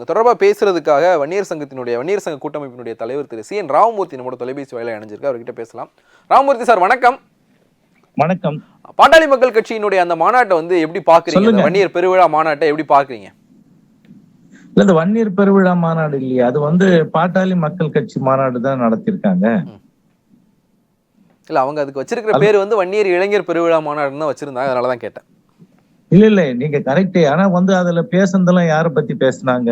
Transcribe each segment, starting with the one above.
தொடர்பாக பேசுறதுக்காக வன்னியர் சங்கத்தினுடைய வன்னியர் சங்க கூட்டமைப்பினுடைய தலைவர் திரு சி. என். ராமமூர்த்தி நம்மளோட தொலைபேசி வாயில இணைஞ்சிருக்கு அவர்கிட்ட பேசலாம். ராமமூர்த்தி சார் வணக்கம். வணக்கம். பாட்டாளி மக்கள் கட்சியினுடைய அந்த மாநாட்டை வந்து எப்படி பாக்குறீங்க. வன்னியர் பெருவிழா மாநாட்டை எப்படி பாக்குறீங்க இல்ல இந்த வன்னியர் பெருவிழா மாநாடு இல்லையா. அது வந்து பாட்டாளி மக்கள் கட்சி மாநாடு தான் நடத்திருக்காங்க இல்ல அவங்க அதுக்கு வச்சிருக்கிற பேர் வந்து வன்னியர் இளைஞர் பெருவிழா மாநாடுன்னு தான் வச்சிருந்தாங்க. அதனால தான் கேட்டேன். இல்ல இல்ல நீங்க கரெக்ட் ஆனா வந்து அதுல பேசுனதெல்லாம் யார பத்தி பேசுனாங்க.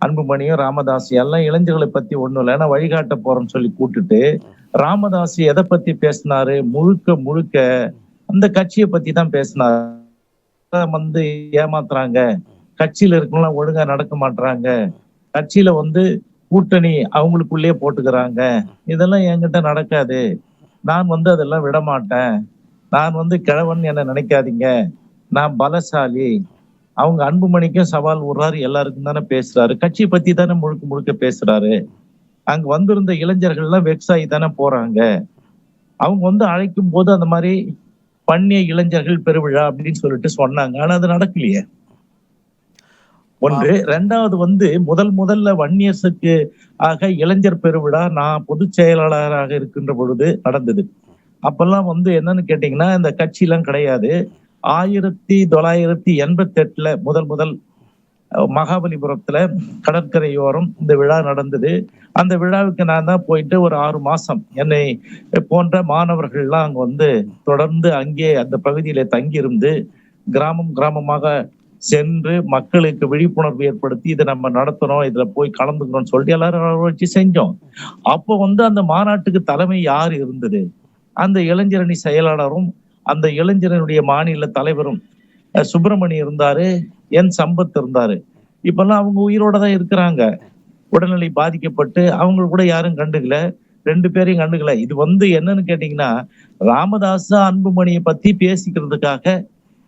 அன்புமணியும் ராமதாஸ். எல்லாம் இளைஞர்களை பத்தி ஒண்ணும் இல்லை. ஏன்னா வழிகாட்ட போறோம்னு சொல்லி கூட்டுட்டு ராமதாஸ் எதை பத்தி பேசினாரு? முழுக்க முழுக்க அந்த கட்சியை பத்தி தான் பேசினாரு. வந்து ஏமாத்துறாங்க. கட்சியில இருக்கலாம் ஒழுங்கா நடக்க மாட்றாங்க. கட்சியில வந்து கூட்டணி அவங்களுக்குள்ளேயே போட்டுக்கிறாங்க. இதெல்லாம் என்கிட்ட நடக்காது. நான் வந்து அதெல்லாம் விட மாட்டேன் நான் வந்து கிழவன் என்ன நினைக்காதீங்க. நான் பலசாலி. அவங்க அன்புமணிக்கும் சவால் விடுறாரு எல்லாருக்கும் தானே பேசுறாரு. கட்சி பத்தி தானே முழுக்க முழுக்க பேசுறாரு. அங்க வந்திருந்த இளைஞர்கள் எல்லாம் தானே போறாங்க. அவங்க வந்து அழைக்கும் போது அந்த மாதிரி பண்ணிய இளைஞர்கள் பெருவிழா அப்படின்னு சொல்லிட்டு சொன்னாங்க. ஆனா அது நடக்கலையே. ஒன்று. ரெண்டாவது வந்து முதல் முதல்ல வன்னியர்ஸுக்கு ஆக இளைஞர் பெருவிழா நான் பொதுச் செயலாளராக இருக்கின்ற பொழுது நடந்தது. அப்பெல்லாம் வந்து என்னன்னு கேட்டீங்கன்னா இந்த கட்சியெல்லாம் கிடையாது. ஆயிரத்தி தொள்ளாயிரத்தி எண்பத்தி எட்டுல முதல் முதல் மகாபலிபுரத்துல கடற்கரையோரம் இந்த விழா நடந்தது. அந்த விழாவுக்கு நான் தான் போயிட்டு ஒரு ஆறு மாசம் என்னை போன்ற மாணவர்கள்லாம் அங்க வந்து தொடர்ந்து அங்கே அந்த பகுதியில தங்கியிருந்து கிராமம் கிராமமாக சென்று மக்களுக்கு விழிப்புணர்வு ஏற்படுத்தி இதை நம்ம நடத்தணும் இதுல போய் கலந்துக்கணும்னு சொல்லிட்டு எல்லாரும் வச்சு செஞ்சோம். அப்போ வந்து அந்த மாநாட்டுக்கு தலைமை யார் இருந்தது? அந்த இளைஞரணி செயலாளரும் அந்த இளைஞரனுடைய மாநில தலைவரும் சுப்பிரமணியம் சுப்பிரமணி இருந்தாரு என் சம்பத் இருந்தாரு. இப்பெல்லாம் அவங்க உயிரோட தான் இருக்கிறாங்க. உடல்நிலை பாதிக்கப்பட்டு அவங்க கூட யாரும் கண்டுக்கல. ரெண்டு பேரையும் கண்டுக்கல. இது வந்து என்னன்னு கேட்டீங்கன்னா ராமதாஸ் அன்புமணியை பத்தி பேசிக்கிறதுக்காக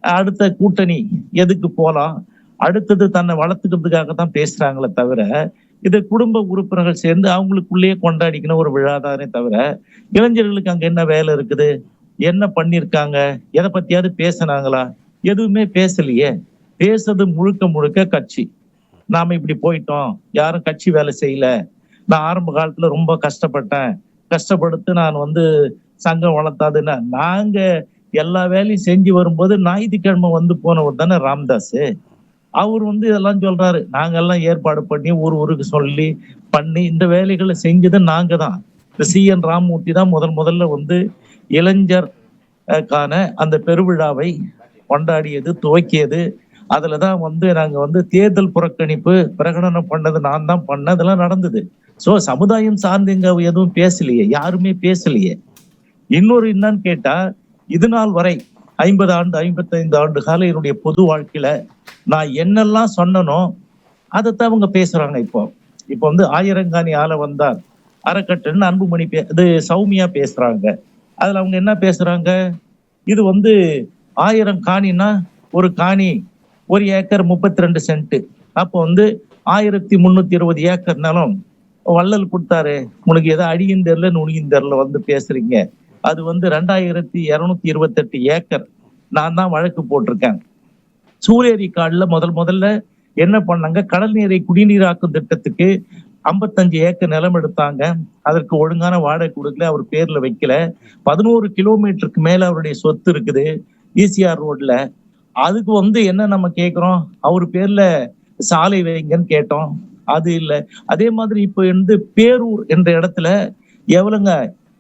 அடுத்த கூட்டணி எதுக்கு போலாம்? அடுத்தது தன்னை வளர்த்துக்கிறதுக்காக தான் பேசுறாங்களே தவிர இது குடும்ப உறுப்பினர்கள் சேர்ந்து அவங்களுக்குள்ளேயே கொண்டாடிக்கணும் ஒரு விழா தானே தவிர இளைஞர்களுக்கு அங்க என்ன வேலை இருக்குது? என்ன பண்ணிருக்காங்க? எதை பத்தியாவது பேசுனாங்களா? எதுவுமே பேசலையே. பேசுறது முழுக்க முழுக்க கட்சி. நாம இப்படி போயிட்டோம். யாரும் கட்சி வேலை செய்யல. நான் ஆரம்ப காலத்துல ரொம்ப கஷ்டப்பட்டேன். கஷ்டப்படுத்து நான் வந்து சங்கம் வளர்த்தாதுன்னா நாங்க எல்லா வேலையும் செஞ்சு வரும்போது ஞாயிற்றுக்கிழமை வந்து போனவர் தானே ராம்தாஸ். அவர் வந்து இதெல்லாம் சொல்றாரு. நாங்க எல்லாம் ஏற்பாடு பண்ணி ஊர் ஊருக்கு சொல்லி பண்ணி இந்த வேலைகளை செஞ்சது நாங்க தான் இந்த சி. என். ராமமூர்த்தி தான் முதல் முதல்ல வந்து இளைஞர் கான அந்த பெருவிழாவை கொண்டாடியது துவக்கியது. தான் வந்து நாங்கள் வந்து தேர்தல் புறக்கணிப்பு பிரகடனம் பண்ணது நான் தான் பண்ண அதெல்லாம் நடந்தது. ஸோ சமுதாயம் சார்ந்து இங்கே எதுவும் பேசலையே? யாருமே பேசலையே? இன்னொரு என்னன்னு கேட்டால் இது நாள் வரை ஐம்பது ஆண்டு ஐம்பத்தைந்து ஆண்டு கால என்னுடைய பொது வாழ்க்கையில் நான் என்னெல்லாம் சொன்னனோ அதைத்தான் அவங்க பேசுகிறாங்க இப்போ. இப்போ வந்து ஆயிரங்காணி ஆள வந்தார். அறக்கட்டுன்னு அன்புமணி பே இது சௌமியா பேசுகிறாங்க அதுல அவங்க என்ன பேசுறாங்க? இது வந்து ஆயிரம் காணினா ஒரு காணி ஒரு ஏக்கர் முப்பத்தி ரெண்டு சென்ட். அப்போ வந்து ஆயிரத்தி முன்னூத்தி இருபது ஏக்கர் நிலம் வள்ளல் கொடுத்தாரு. உனக்கு எதோ அடியும் தெரில நுனியும் தெரில வந்து பேசுறீங்க. அது வந்து ரெண்டாயிரத்தி இருநூத்தி இருபத்தெட்டு ஏக்கர். நான் தான் வழக்கு போட்டிருக்கேன். சூரியரி காலில் முதல் முதல்ல என்ன பண்ணாங்க? கடல் நீரை குடிநீராக்கும் திட்டத்துக்கு ஐம்பத்தஞ்சு ஏக்கர் நிலம் எடுத்தாங்க. அதற்கு ஒழுங்கான வாடகை கொடுக்கல அவர் பேர்ல வைக்கல. பதினோரு கிலோமீட்டருக்கு மேல அவருடைய சொத்து இருக்குது ஈசிஆர் ரோட்ல. அதுக்கு வந்து என்ன நம்ம கேட்கிறோம் அவர் பேர்ல சாலை வைங்கன்னு கேட்டோம். அது இல்ல. அதே மாதிரி இப்ப வந்து பேரூர் என்ற இடத்துல எவ்வளவுங்க?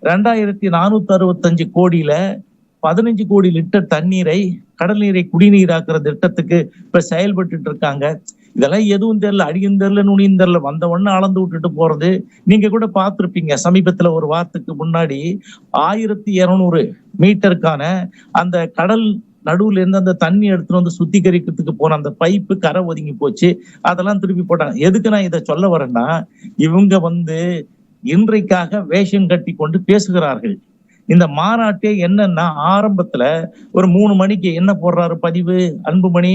ரெண்டாயிரத்தி நானூத்தி அறுபத்தஞ்சு கோடியில பதினஞ்சு கோடி லிட்டர் தண்ணீரை கடல் நீரை குடிநீராக்குற திட்டத்துக்கு இப்ப செயல்பட்டுட்டு இருக்காங்க. இதெல்லாம் எதுவும் தெரியல அடியும் தெரியல நுனியும் தெரியல. வந்த அளந்து விட்டுட்டு போறது. நீங்க கூட பார்த்துருப்பீங்க. சமீபத்துல ஒரு வாரத்துக்கு முன்னாடி ஆயிரத்தி இருநூறு மீட்டருக்கான அந்த கடல் நடுவுல இருந்து அந்த தண்ணி எடுத்துட்டு வந்து சுத்திகரிக்கிறதுக்கு போன அந்த பைப்பு கரை ஒதுங்கி போச்சு. அதெல்லாம் திருப்பி போட்டாங்க. எதுக்கு நான் இதை சொல்ல வரேன்னா இவங்க வந்து இன்றைக்காக வேஷம் கட்டி கொண்டு பேசுகிறார்கள். இந்த மாநாட்டே என்னன்னா ஆரம்பத்துல ஒரு மூணு மணிக்கு என்ன போடுறாரு பதிவு? அன்புமணி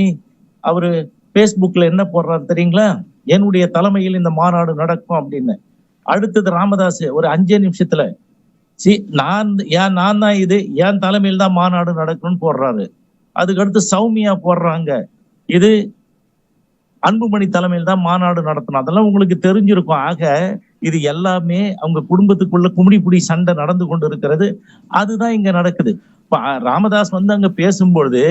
அவரு ஃபேஸ்புக்கில் என்ன போடுறாரு தெரியுங்களா? என்னுடைய தலைமையில் இந்த மாநாடு நடக்கும் அப்படின்னு. அடுத்தது ராமதாஸ் ஒரு அஞ்சே நிமிஷத்துல. சி நான் ஏன் நான் தான் இது என் தலைமையில் தான் மாநாடு நடக்கணும்னு போடுறாரு. அதுக்கு அடுத்து சௌமியா போடுறாங்க. இது அன்புமணி தலைமையில் தான் மாநாடு நடத்தணும். அதெல்லாம் உங்களுக்கு தெரிஞ்சிருக்கும். ஆக இது எல்லாமே அவங்க குடும்பத்துக்குள்ள கும்மிடிப்புடி சண்டை நடந்து கொண்டு இருக்கிறது. அதுதான் இங்க நடக்குது. ராமதாஸ் வந்து அங்க பேசும்பொழுது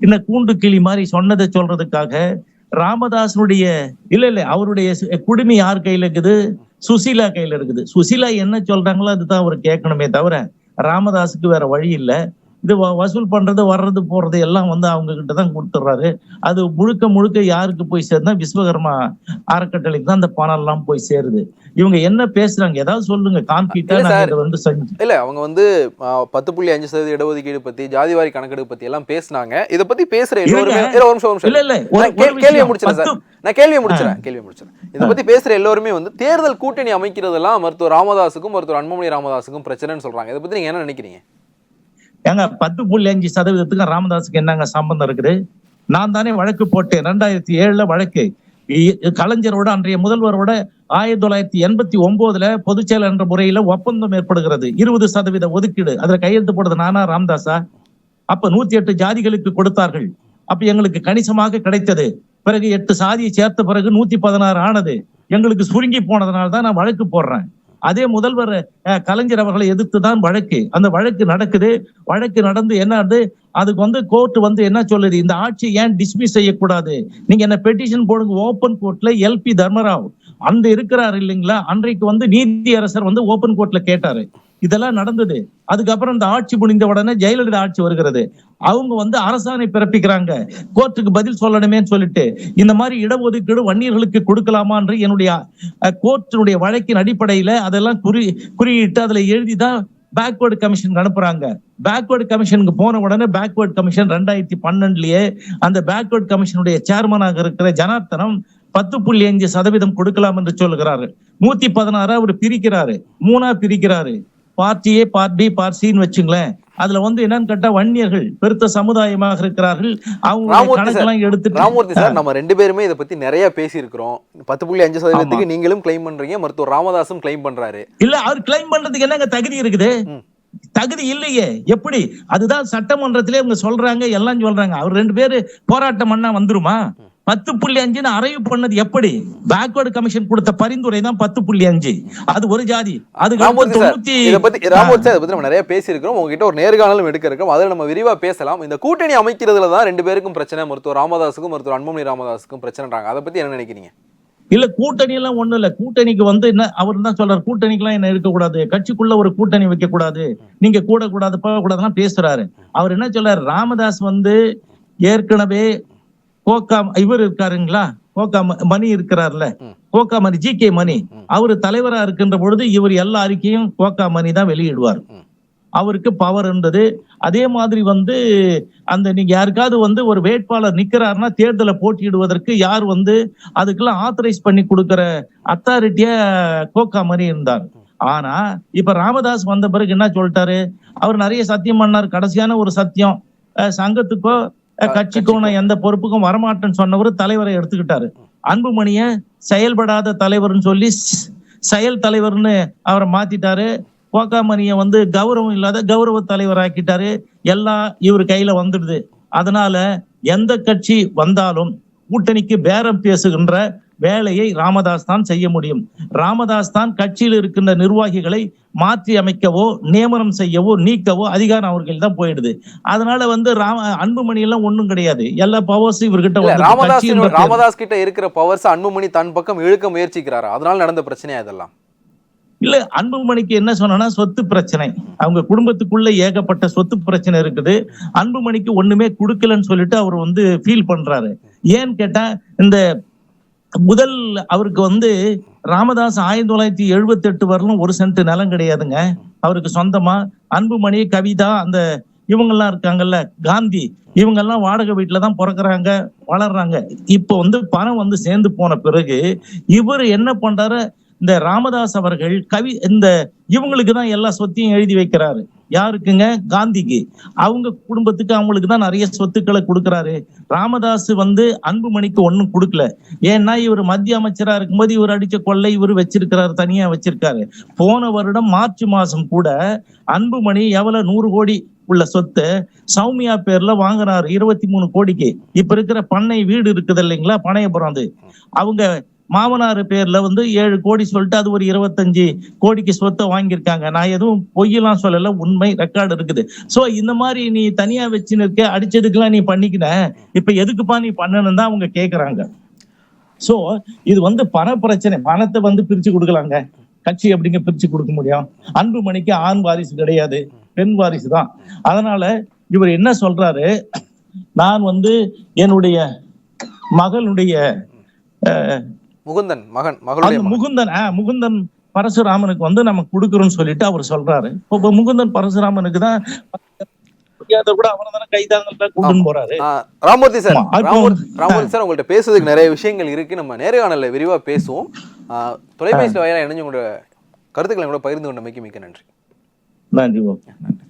இந்த கூண்டு கிளி மாதிரி சொன்னதை சொல்றதுக்காக ராமதாசனுடைய இல்ல இல்ல அவருடைய குடுமி யார் கையில இருக்குது? சுசீலா கையில இருக்குது. சுசீலா என்ன சொல்றாங்களோ அதுதான் அவர் கேட்கணுமே தவிர ராமதாஸுக்கு வேற வழி இல்லை. இது வ- வசூல் பண்றது வர்றது போறது எல்லாம் வந்து அவங்க கிட்ட தான் கொடுத்துட்றாரு அது முழுக்க முழுக்க யாருக்கு போய் சேருந்தா விஸ்வகர்மா அறக்கட்டளைக்கு தான் அந்த பணம் எல்லாம் போய் சேருது. இவங்க என்ன பேசுறாங்க? ஏதாவது சொல்லுங்க. இதை வந்து இல்ல அவங்க வந்து பத்து புள்ளி அஞ்சு சதவீத இடஒதுக்கீடு பத்தி ஜாதிவாரி கணக்கெடுப்பு பத்தி எல்லாம் பேசுனாங்க. இதை பத்தி பேசுற எல்லோருமே. இல்ல, இல்ல கேள்வியை. முடிச்சிடறேன் சார். நான் கேள்வியை முடிச்சிடறேன் கேள்வியை முடிச்சிடறேன். இதை பத்தி பேசுற எல்லோருமே வந்து தேர்தல் கூட்டணி அமைக்கிறதெல்லாம் மருத்துவர் ராமதாஸுக்கும் மருத்துவர் அன்புமணி ராமதாஸுக்கும் பிரச்சனைன்னு சொல்றாங்க. இதை பத்தி நீங்க என்ன நினைக்கிறீங்க? ஏங்க பத்து புள்ளி அஞ்சு சதவீதத்துக்கு ராமதாஸுக்கு என்னங்க சம்பந்தம் இருக்குது? நான் தானே வழக்கு போட்டேன். ரெண்டாயிரத்தி ஏழுல வழக்கு. கலைஞரோட அன்றைய முதல்வரோட ஆயிரத்தி தொள்ளாயிரத்தி எண்பத்தி ஒன்பதுல பொதுச்செயலர் என்ற முறையில ஒப்பந்தம் ஏற்படுகிறது. இருபது சதவீத ஒதுக்கீடு. அதுல கையெழுத்து போடுறது நானா ராம்தாஸா? அப்ப நூத்தி எட்டு ஜாதிகளுக்கு கொடுத்தார்கள். அப்ப எங்களுக்கு கணிசமாக கிடைத்தது. பிறகு எட்டு சாதியை சேர்த்த பிறகு நூத்தி பதினாறு ஆனது. எங்களுக்கு சுருங்கி போனதுனால தான் நான் வழக்கு போடுறேன். அதே முதல்வர் கலைஞர் அவர்களை எதிர்த்து தான் வழக்கு. அந்த வழக்கு நடக்குது. வழக்கு நடந்து என்ன ஆகுது அதுக்கு வந்து கோர்ட் வந்து என்ன சொல்லுது? இந்த ஆட்சி ஏன் டிஸ்மிஸ் செய்யக்கூடாது? நீங்க என்ன பெட்டிஷன் போடுங்க ஓபன் கோர்ட்ல எல்பி தர்மராவ். அந்த இருக்கிறாரு இல்லைங்களா? அன்றைக்கு வந்து நீதி அரசர் வந்து ஓபன் கோர்ட்ல கேட்டாரு. இதெல்லாம் நடந்தது. அதுக்கப்புறம் இந்த ஆட்சி முடிந்த உடனே ஜெயலலிதா ஆட்சி வருகிறது. அவங்க வந்து அரசாணை பிறப்பிக்கிறாங்க. கோர்ட்டுக்கு பதில் சொல்லணுமேன்னு சொல்லிட்டு இந்த மாதிரி இடஒதுக்கீடு வன்னியர்களுக்கு கொடுக்கலாமான்ற என்னுடைய கோர்ட்டினுடைய வழக்கின் அடிப்படையில அதெல்லாம் குறி குறியிட்டு அதுல எழுதிதான் பேக்வேர்டு கமிஷனுக்கு அனுப்புறாங்க. பேக்வேர்டு கமிஷனுக்கு போன உடனே பேக்வேர்டு கமிஷன் ரெண்டாயிரத்தி பன்னெண்டுலயே அந்த பேக்வேர்டு கமிஷனுடைய சேர்மனாக இருக்கிற ஜனார்த்தனம் பத்து புள்ளி அஞ்சு சதவீதம் கொடுக்கலாம் என்று சொல்லுகிறாரு. நூத்தி பதினாறு அவர் பிரிக்கிறாரு. மூணா பிரிக்கிறாரு. Part A part B part சின்னு வச்சுங்களேன். அதுல வந்து என்னன்னு கேட்டா வன்னியர்கள் பெருத்த சமுதாயமாக இருக்கிறார்கள். அவங்க கணக்கெல்லாம் எடுத்துட்டு ராமூர்த்தி சார் நம்ம ரெண்டு பேருமே இதை பத்தி நிறைய பேசியிருக்கிறோம். பத்து புள்ளி அஞ்சு சதவீதத்துக்கு நீங்களும் கிளைம் பண்றீங்க மருத்துவர் ராமதாஸும் கிளைம் பண்றாரு. இல்ல அவர் கிளைம் பண்றதுக்கு என்னங்க தகுதி இருக்குது. தகுதி இல்லையே. எப்படி? அதுதான் சட்டமன்றத்திலே இவங்க சொல்றாங்க எல்லாம் சொல்றாங்க. அவர் ரெண்டு பேரு போராட்டம் பண்ணா வந்துருமா? பத்து புள்ளி அஞ்சுன்னு அறைவு பண்ணது எப்படி? பேக்வர்டு கமிஷன் கொடுத்த பரிந்துரை தான் பத்து புள்ளி அஞ்சு. அது ஒரு ஜாதி. தொண்ணூத்தி இதை பத்தி ராமூர்த்தி சார் பத்தி நம்ம நிறைய பேசியிருக்கிறோம். உங்ககிட்ட ஒரு நேர்காணலும் எடுக்க இருக்கோம் அதில் நம்ம விரிவா பேசலாம். இந்த கூட்டணி அமைக்கிறதுல தான் ரெண்டு பேருக்கும் பிரச்சனை. மருத்துவர் ராமதாஸுக்கும் மருத்துவர் அன்புமணி ராமதாஸுக்கும் பிரச்சனைன்றாங்க. அதை பத்தி என்ன நினைக்கிறீங்க? இல்ல கூட்டணி எல்லாம் ஒண்ணு இல்ல. கூட்டணிக்கு வந்து என்ன அவர் தான் சொல்றாரு? கூட்டணிக்கு எல்லாம் என்ன இருக்கக்கூடாது? கட்சிக்குள்ள ஒரு கூட்டணி வைக்க கூடாது நீங்க கூட கூடாது போக கூடாதுலாம் பேசுறாரு. அவர் என்ன சொல்றாரு? ராமதாஸ் வந்து ஏற்கனவே கோகா இவர் இருக்காருங்களா? கோகா மணி இருக்கிறார்ல. Ghogha Mani G K Mani. அவர் தலைவரா இருக்கின்ற பொழுது இவர் எல்லா அறிக்கையும் கோகா மணி தான் வெளியிடுவார். அவருக்கு பவர் இருந்தது அதே மாதிரி வந்து அந்த நீங்க யாருக்காவது வந்து ஒரு வேட்பாளர் நிக்கிறாருன்னா தேர்தலை போட்டியிடுவதற்கு யார் வந்து அதுக்கெல்லாம் ஆத்தரைஸ் பண்ணி கொடுக்கிற அத்தாரிட்டியா கோகா மாதிரி இருந்தார். ஆனா இப்ப ராமதாஸ் வந்த பிறகு என்ன சொல்லிட்டாரு? அவர் நிறைய சத்தியம் பண்ணார். கடைசியான ஒரு சத்தியம். சங்கத்துக்கோ அஹ் கட்சிக்கோ நான் எந்த பொறுப்புக்கும் வரமாட்டேன்னு சொன்னவர் தலைவரை எடுத்துக்கிட்டாரு. அன்புமணிய செயல்படாத தலைவர்னு சொல்லி செயல் தலைவர்னு அவரை மாத்திட்டாரு. கோகாமணிய வந்து கௌரவம் இல்லாத கௌரவ தலைவர் ஆக்கிட்டாரு எல்லாம் இவர் கையில வந்துடுது. அதனால எந்த கட்சி வந்தாலும் கூட்டணிக்கு பேரம் பேசுகின்ற வேலையை ராமதாஸ் தான் செய்ய முடியும். ராமதாஸ் தான் கட்சியில் இருக்கின்ற நிர்வாகிகளை மாற்றி அமைக்கவோ நியமனம் செய்யவோ நீக்கவோ அதிகாரம் அவர்கள் தான் போயிடுது. அதனால வந்து ராம அன்புமணி எல்லாம் ஒண்ணும் கிடையாது. எல்லா பவர்ஸும் இவர்கிட்ட ராமதாஸ் ராமதாஸ் கிட்ட இருக்கிற பவர்ஸ் அன்புமணி தன் பக்கம் இழுக்க முயற்சிக்கிறாரு? அதனால நடந்த பிரச்சனையா இதெல்லாம்? இல்ல அன்புமணிக்கு என்ன சொன்னா சொத்து பிரச்சனை. அவங்க குடும்பத்துக்குள்ள ஏகப்பட்ட சொத்து பிரச்சனை இருக்குது. அன்புமணிக்கு ஒண்ணுமே கொடுக்கலன்னு சொல்லிட்டு அவர் வந்து ஃபீல் பண்றாரு. ஏன்னு கேட்டா இந்த முதல் அவருக்கு வந்து ராமதாஸ் ஆயிரத்தி தொள்ளாயிரத்தி எழுபத்தி எட்டு வரலும் ஒரு சென்ட் நிலம் கிடையாதுங்க. அவருக்கு சொந்தமா அன்புமணி கவிதா அந்த இவங்கெல்லாம் இருக்காங்கல்ல காந்தி இவங்கெல்லாம் வாடகை வீட்டுலதான் பிறக்குறாங்க வளர்றாங்க. இப்போ வந்து பணம் வந்து சேர்ந்து போன பிறகு இவர் என்ன பண்றாரு? இந்த ராமதாஸ் அவர்கள் கவி இந்த இவங்களுக்கு தான் எல்லா சொத்தையும் எழுதி வைக்கிறாரு. யாருக்குங்க? காந்திக்கு. அவங்க குடும்பத்துக்கு அவங்களுக்கு தான் நிறைய சொத்துக்களை கொடுக்கறாரு. ராமதாஸ் வந்து அன்புமணிக்கு ஒன்றும் கொடுக்கல. ஏன்னா இவர் மத்திய அமைச்சரா இருக்கும்போது இவர் அடிச்ச கொள்ளை இவர் வச்சிருக்கிறாரு தனியா வச்சிருக்காரு. போன வருடம் மார்ச் மாசம் கூட அன்புமணி எவ்வளவு? நூறு கோடி உள்ள சொத்து சௌமியா பேர்ல வாங்குறாரு. இருபத்தி மூணு கோடிக்கு. இப்ப இருக்கிற பண்ணை வீடு இருக்குது இல்லைங்களா? பனையபுரம் அது. அவங்க மாமனார் பேர்ல வந்து ஏழு கோடி சொல்லிட்டு அது ஒரு இருபத்தஞ்சு கோடிக்கு சொத்தை வாங்கியிருக்காங்க. நான் எதுவும் பொய்யெல்லாம் சொல்லல உண்மை ரெக்கார்டு இருக்குது. சோ இந்த மாதிரி நீ தனியா வச்சுன்னு இருக்க அடிச்சதுக்கெல்லாம் நீ பண்ணிக்கின இப்ப எதுக்குப்பா நீ பண்ணணும் தான் அவங்க கேக்குறாங்க. சோ இது வந்து பண பிரச்சனை பணத்தை வந்து பிரிச்சு கொடுக்கலாங்க. கட்சி அப்படிங்க பிரிச்சு கொடுக்க முடியும்? அன்புமணிக்கு ஆண் வாரிசு கிடையாது. பெண் வாரிசு தான். அதனால இவர் என்ன சொல்றாரு? நான் வந்து என்னுடைய மகளுடைய அஹ், முகுந்தன் மகன் மகளுடைய முகுந்தன் முகுந்தன் பரசுராமனுக்கு வந்து நம்ம கொடுக்குறோம்னு சொல்லிட்டு அவர் சொல்றாரு. இப்ப முகுந்தன் பரசுராமனுக்கு தான் ராமூர்த்தி சார் ராமூர்த்தி சார் உங்கள்ட்ட பேசுறதுக்கு நிறைய விஷயங்கள் இருக்கு. நம்ம நேர்காணல்ல விரிவா பேசுவோம். ஆ, தொலைபேசியில் வாயிலாக இணைஞ்சு உங்களோட கருத்துக்களை கூட பகிர்ந்து கொண்டமைக்கு மிக்க நன்றி. நன்றி ஓகே. நன்றி.